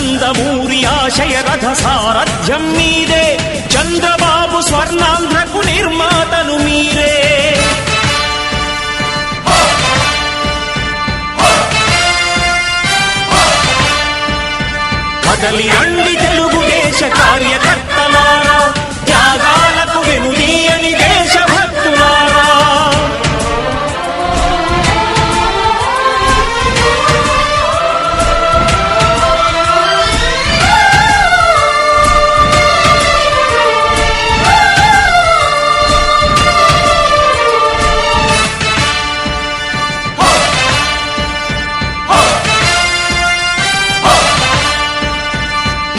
నందమూరి ఆశయ రథ సారథ్యం మీదే. చంద్రబాబు స్వర్ణాంధ్రకు నిర్మాతను మీరే. కదలి రండి తెలుగుదేశ కార్యక్రమం